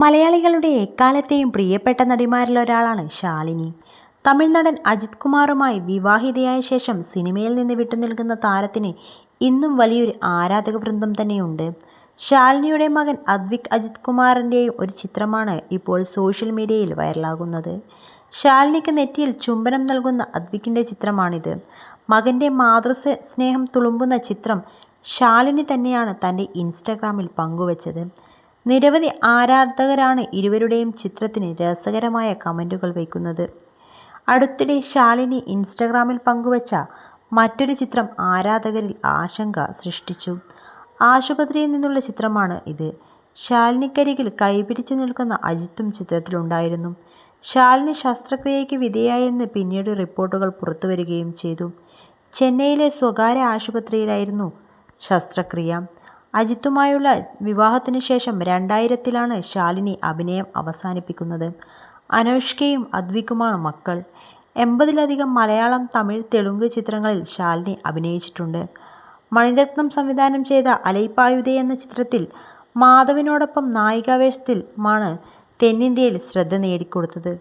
മലയാളികളുടെ എക്കാലത്തെയും പ്രിയപ്പെട്ട നടിമാരിൽ ഒരാളാണ് ശാലിനി. തമിഴ് നടൻ അജിത് കുമാറുമായി വിവാഹിതയായ ശേഷം സിനിമയിൽ നിന്ന് വിട്ടുനിൽക്കുന്ന താരത്തിന് ഇന്നും വലിയൊരു ആരാധക വൃന്ദം തന്നെയുണ്ട്. ശാലിനിയുടെ മകൻ അദ്വിക് അജിത് കുമാറിന്റെയും ഒരു ചിത്രമാണ് ഇപ്പോൾ സോഷ്യൽ മീഡിയയിൽ വൈറലാകുന്നത്. ശാലിനിക്ക് നെറ്റിയിൽ ചുംബനം നൽകുന്ന അദ്വിക്കിന്റെ ചിത്രമാണിത്. മകന്റെ മാതൃ സ്നേഹം തുളുമ്പുന്ന ചിത്രം ശാലിനി തന്നെയാണ് തന്റെ ഇൻസ്റ്റഗ്രാമിൽ പങ്കുവച്ചത്. നിരവധി ആരാധകരാണ് ഇരുവരുടെയും ചിത്രത്തിന് രസകരമായ കമന്റുകൾ വയ്ക്കുന്നത് അടുത്തിടെ ശാലിനി ഇൻസ്റ്റഗ്രാമിൽ പങ്കുവച്ച മറ്റൊരു ചിത്രം ആരാധകരിൽ ആശങ്ക സൃഷ്ടിച്ചു. ആശുപത്രിയിൽ നിന്നുള്ള ചിത്രമാണ് ഇത്. ശാലിനിക്കരികിൽ കൈപിടിച്ചു നിൽക്കുന്ന അജിത്തും ചിത്രത്തിലുണ്ടായിരുന്നു. ശാലിനി ശസ്ത്രക്രിയയ്ക്ക് വിധേയായെന്ന് പിന്നീട് റിപ്പോർട്ടുകൾ പുറത്തുവരികയും ചെയ്തു. ചെന്നൈയിലെ സ്വകാര്യ ആശുപത്രിയിലായിരുന്നു ശസ്ത്രക്രിയ. അജിത്തുമായുള്ള വിവാഹത്തിന് ശേഷം രണ്ടായിരത്തിലാണ് ശാലിനി അഭിനയം അവസാനിപ്പിക്കുന്നത്. അനുഷ്കയും അദ്വിക്കുമാണ് മക്കൾ. എൺപതിലധികം മലയാളം തമിഴ് തെലുങ്ക് ചിത്രങ്ങളിൽ ശാലിനി അഭിനയിച്ചിട്ടുണ്ട്. മണിരത്നം സംവിധാനം ചെയ്ത അലൈപ്പായുതേ എന്ന ചിത്രത്തിൽ മാധവിനോടൊപ്പം നായികാവേഷത്തിൽ മാണ് തെന്നിന്ത്യയിൽ ശ്രദ്ധ നേടിക്കൊടുത്തത്.